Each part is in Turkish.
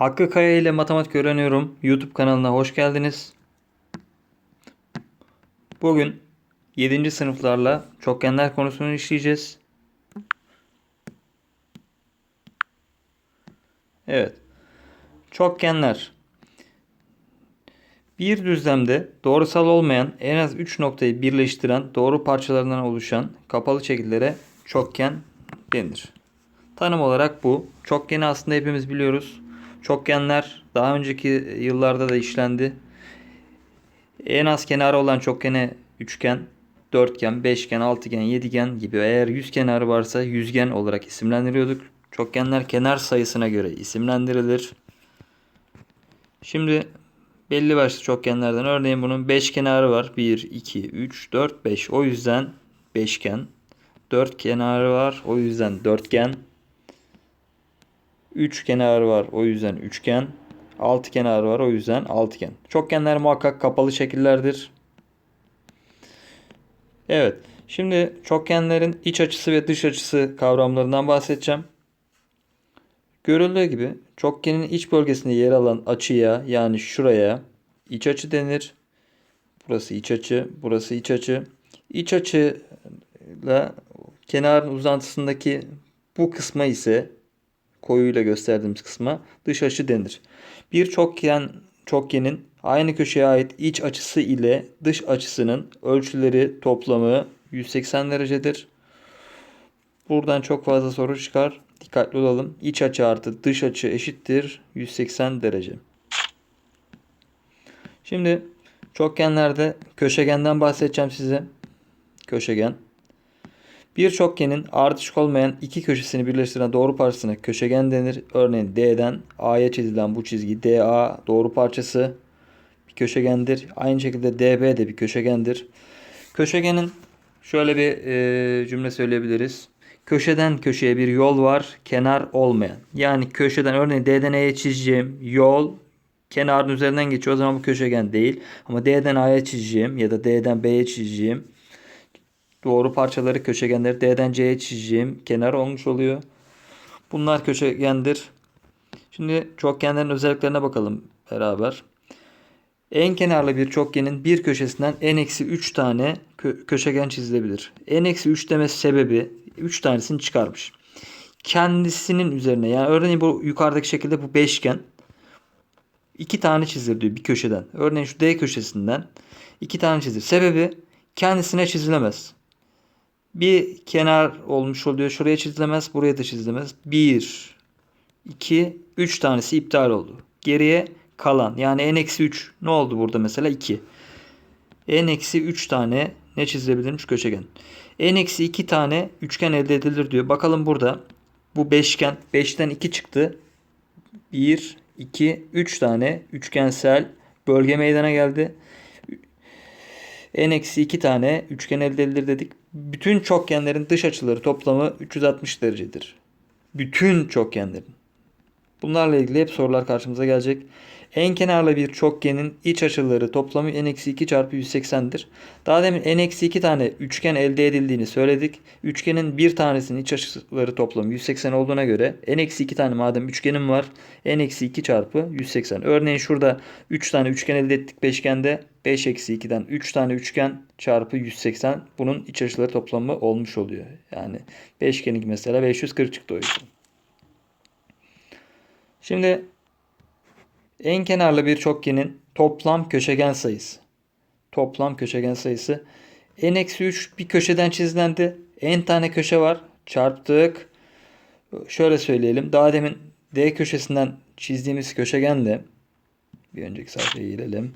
Hakkı Kaya ile matematik öğreniyorum. YouTube kanalına hoş geldiniz. Bugün 7. sınıflarla çokgenler konusunu işleyeceğiz. Evet. Çokgenler. Bir düzlemde doğrusal olmayan en az 3 noktayı birleştiren doğru parçalarından oluşan kapalı şekillere çokgen denir. Tanım olarak bu. Çokgeni aslında hepimiz biliyoruz. Çokgenler daha önceki yıllarda da işlendi. En az kenarı olan çokgene üçgen, dörtgen, beşgen, altıgen, yedigen gibi eğer yüz kenarı varsa yüzgen olarak isimlendiriyorduk. Çokgenler kenar sayısına göre isimlendirilir. Şimdi belli başlı çokgenlerden örneğin bunun 5 kenarı var. 1, 2, 3, 4, 5. O yüzden beşgen. 4 kenarı var. O yüzden dörtgen. 3 kenarı var. O yüzden üçgen. 6 kenarı var. O yüzden altıgen. Çokgenler muhakkak kapalı şekillerdir. Evet. Şimdi çokgenlerin iç açısı ve dış açısı kavramlarından bahsedeceğim. Görüldüğü gibi çokgenin iç bölgesinde yer alan açıya yani şuraya iç açı denir. Burası iç açı, burası iç açı. İç açıyla kenarın uzantısındaki bu kısma ise koyuyla gösterdiğimiz kısma dış açı denir. Bir çokgen çokgenin aynı köşeye ait iç açısı ile dış açısının ölçüleri toplamı 180 derecedir. Buradan çok fazla soru çıkar. Dikkatli olalım. İç açı artı dış açı eşittir 180 derece. Şimdi çokgenlerde köşegenden bahsedeceğim size. Köşegen. Bir çokgenin ardışık olmayan iki köşesini birleştiren doğru parçasına köşegen denir. Örneğin D'den A'ya çizilen bu çizgi DA doğru parçası bir köşegendir. Aynı şekilde DB de bir köşegendir. Köşegenin şöyle bir e, cümle söyleyebiliriz. Köşeden köşeye bir yol var, kenar olmayan. Yani köşeden örneğin D'den E'ye çizeceğim yol kenarın üzerinden geçiyor. O zaman bu köşegen değil. Ama D'den A'ya çizeceğim ya da D'den B'ye çizeceğim doğru parçaları köşegenleri D'den C'ye çizeceğim kenar olmuş oluyor. Bunlar köşegendir. Şimdi çokgenlerin özelliklerine bakalım beraber. En kenarlı bir çokgenin bir köşesinden n-3 tane kö köşegen çizilebilir. n-3 demesi sebebi 3 tanesini çıkarmış. Kendisinin üzerine yani örneğin bu yukarıdaki şekilde bu beşgen iki tane çizilir diyor bir köşeden. Örneğin şu D köşesinden iki tane çizilir. Sebebi kendisine çizilemez. Bir kenar olmuş oluyor. Şuraya çizilemez. Buraya da çizilemez. 1, 2, 3 tanesi iptal oldu. Geriye kalan yani n-3 ne oldu burada mesela 2. n-3 tane ne çizilebilirmiş köşegen. n-2 tane üçgen elde edilir diyor. Bakalım burada bu beşgen 5'ten 2 çıktı. 1, 2, 3 tane üçgensel bölge meydana geldi. n-2 tane üçgen elde edilir dedik. Bütün çokgenlerin dış açıları toplamı 360 derecedir. Bütün çokgenlerin. Bunlarla ilgili hep sorular karşımıza gelecek. En kenarlı bir çokgenin iç açıları toplamı n-2 çarpı 180'dir. Daha demin n-2 tane üçgen elde edildiğini söyledik. Üçgenin bir tanesinin iç açıları toplamı 180 olduğuna göre n-2 tane madem üçgenim var n-2 çarpı 180. Örneğin şurada 3 tane üçgen elde ettik beşgende. 5 eksi 2'den 3 tane üçgen çarpı 180 bunun iç açıları toplamı olmuş oluyor. Yani beşgenik mesela 540 çıktı o yüzden. Şimdi en kenarlı bir çokgenin toplam köşegen sayısı. Toplam köşegen sayısı. n-3 bir köşeden çizilendi. n tane köşe var. Çarptık. Şöyle söyleyelim. Daha demin D köşesinden çizdiğimiz köşegenle bir önceki sayfaya girelim.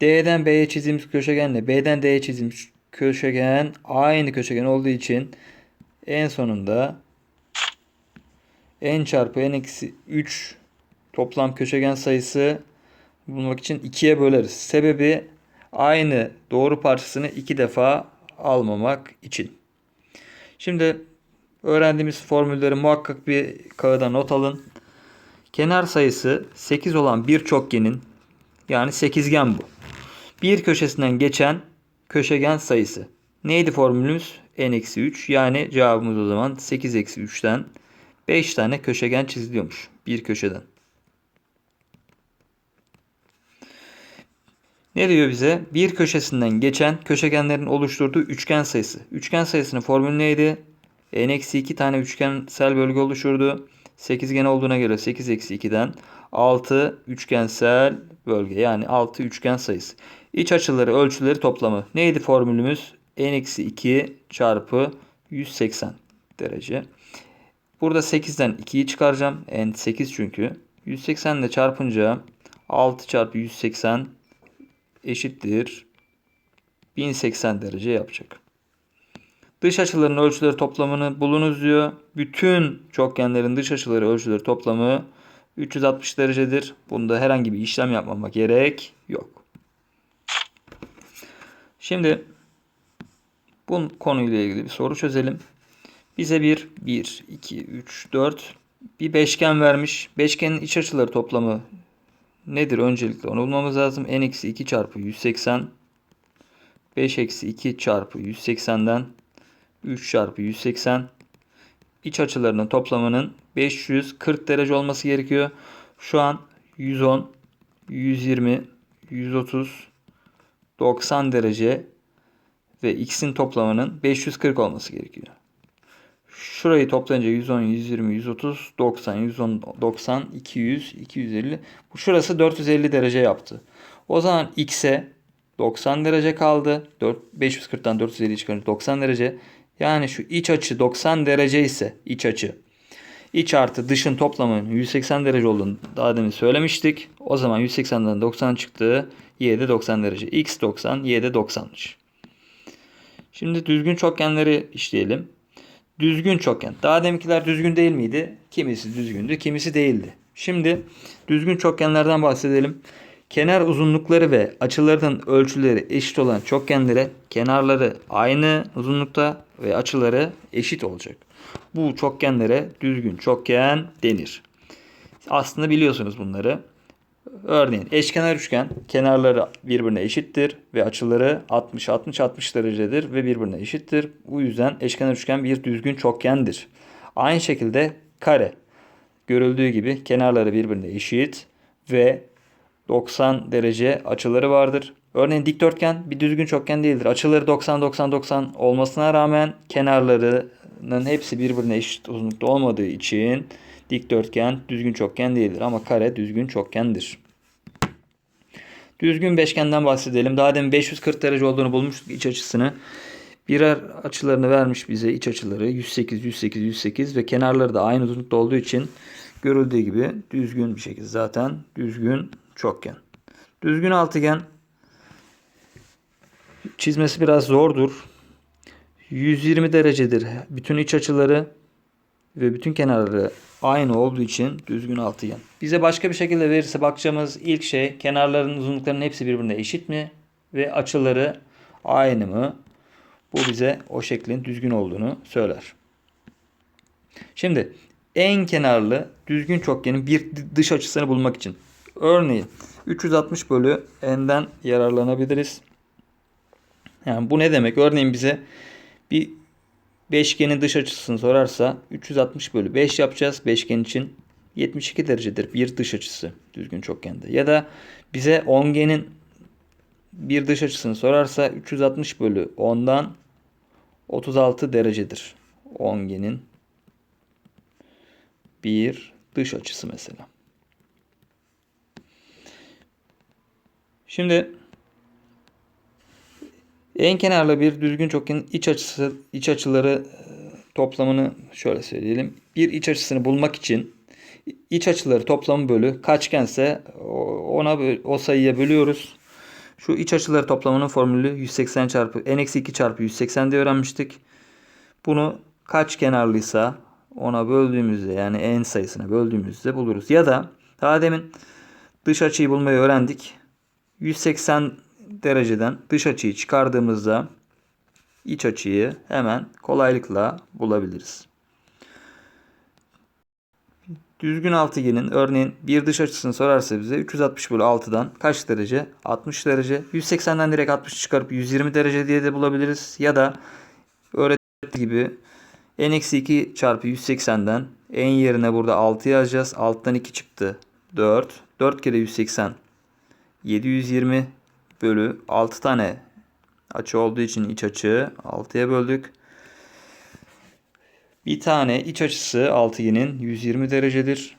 D'den B'ye çizdiğimiz köşegenle B'den D'ye çizdiğimiz köşegen aynı köşegen olduğu için en sonunda n çarpı n eksi 3 toplam köşegen sayısı bulmak için 2'ye böleriz. Sebebi aynı doğru parçasını iki defa almamak için. Şimdi öğrendiğimiz formülleri muhakkak bir kağıda not alın. Kenar sayısı 8 olan bir çokgenin yani sekizgen bu bir köşesinden geçen köşegen sayısı. Neydi formülümüz? n-3 yani cevabımız o zaman 8-3'ten 5 tane köşegen çiziliyormuş bir köşeden. Ne diyor bize? Bir köşesinden geçen köşegenlerin oluşturduğu üçgen sayısı. Üçgen sayısının formülü neydi? n-2 tane üçgensel bölge oluşurdu. Sekizgen olduğuna göre 8-2'den 6 üçgensel bölge yani 6 üçgen sayısı. İç açıları ölçüleri toplamı. Neydi formülümüz? n-2 çarpı 180 derece. Burada 8'den 2'yi çıkaracağım. n 8 çünkü. 180 ile çarpınca 6 çarpı 180 eşittir 1080 derece yapacak. Dış açıların ölçüleri toplamını bulunuz diyor. Bütün çokgenlerin dış açıları ölçüleri toplamı 360 derecedir. Bunda herhangi bir işlem yapmama gerek yok. Şimdi bu konuyla ilgili bir soru çözelim. Bize bir 1, 2, 3, 4 bir beşgen vermiş. Beşgenin iç açıları toplamı nedir? Öncelikle onu bulmamız lazım. n-2 çarpı 180 5 eksi 2 çarpı 180'den 3 çarpı 180 iç açılarının toplamının 540 derece olması gerekiyor. Şu an 110, 120, 130, 90 derece ve x'in toplamının 540 olması gerekiyor. Şurayı toplayınca 110, 120, 130, 90, 110, 90, 200, 250. Bu şurası 450 derece yaptı. O zaman x'e 90 derece kaldı. 4, 540'tan 450 çıkarınca 90 derece. Yani şu iç açı 90 derece ise iç açı. İç artı dışın toplamının 180 derece olduğunu daha demin söylemiştik. O zaman 180'den 90 çıktı. Y'de 90 derece. X 90, Y'de 90'mış. Şimdi düzgün çokgenleri işleyelim. Düzgün çokgen. Daha deminkiler düzgün değil miydi? Kimisi düzgündü, kimisi değildi. Şimdi düzgün çokgenlerden bahsedelim. Kenar uzunlukları ve açılarının ölçüleri eşit olan çokgenlere kenarları aynı uzunlukta ve açıları eşit olacak. Bu çokgenlere düzgün çokgen denir. Aslında biliyorsunuz bunları. Örneğin eşkenar üçgen kenarları birbirine eşittir ve açıları 60 60 60 derecedir ve birbirine eşittir. Bu yüzden eşkenar üçgen bir düzgün çokgendir. Aynı şekilde kare görüldüğü gibi kenarları birbirine eşit ve 90 derece açıları vardır. Örneğin dikdörtgen bir düzgün çokgen değildir. Açıları 90 90 90 olmasına rağmen kenarlarının hepsi birbirine eşit uzunlukta olmadığı için dikdörtgen düzgün çokgen değildir ama kare düzgün çokgendir. Düzgün beşgenden bahsedelim. Daha demin 540 derece olduğunu bulmuştuk iç açısını. Birer açılarını vermiş bize iç açıları 108, 108, 108 ve kenarları da aynı uzunlukta olduğu için görüldüğü gibi düzgün bir şekilde zaten düzgün çokgen. Düzgün altıgen çizmesi biraz zordur. 120 derecedir bütün iç açıları ve bütün kenarları aynı olduğu için düzgün altıgen. Bize başka bir şekilde verirse bakacağımız ilk şey kenarların uzunluklarının hepsi birbirine eşit mi ve açıları aynı mı? Bu bize o şeklin düzgün olduğunu söyler. Şimdi en kenarlı düzgün çokgenin bir dış açısını bulmak için örneğin 360 bölü n'den yararlanabiliriz. Yani bu ne demek? Örneğin bize bir beşgenin dış açısını sorarsa 360 bölü 5 yapacağız. Beşgen için 72 derecedir bir dış açısı düzgün çokgende. Ya da bize ongenin bir dış açısını sorarsa 360 bölü 10'dan 36 derecedir. Ongenin bir dış açısı mesela. Şimdi en kenarlı bir düzgün çokgenin iç açısı iç açıları e, toplamını şöyle söyleyelim. Bir iç açısını bulmak için iç açıları toplamı bölü kaçgense ona o sayıya bölüyoruz. Şu iç açıları toplamının formülü 180 çarpı n-2 çarpı 180 diye öğrenmiştik. Bunu kaç kenarlıysa ona böldüğümüzde yani n sayısına böldüğümüzde buluruz. Ya da daha demin dış açıyı bulmayı öğrendik. 180 dereceden dış açıyı çıkardığımızda iç açıyı hemen kolaylıkla bulabiliriz. Düzgün altıgenin örneğin bir dış açısını sorarsa bize 360 bölü 6'dan kaç derece? 60 derece. 180'den direkt 60 çıkarıp 120 derece diye de bulabiliriz. Ya da öğrettiği gibi n-2 çarpı 180'den n yerine burada 6 yazacağız. 6'dan 2 çıktı. 4. 4 kere 180 720 bölü 6 tane açı olduğu için iç açı 6'ya böldük. Bir tane iç açısı altıgenin 120 derecedir.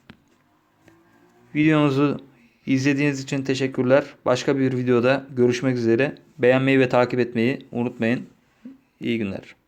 Videomuzu izlediğiniz için teşekkürler. Başka bir videoda görüşmek üzere. Beğenmeyi ve takip etmeyi unutmayın. İyi günler.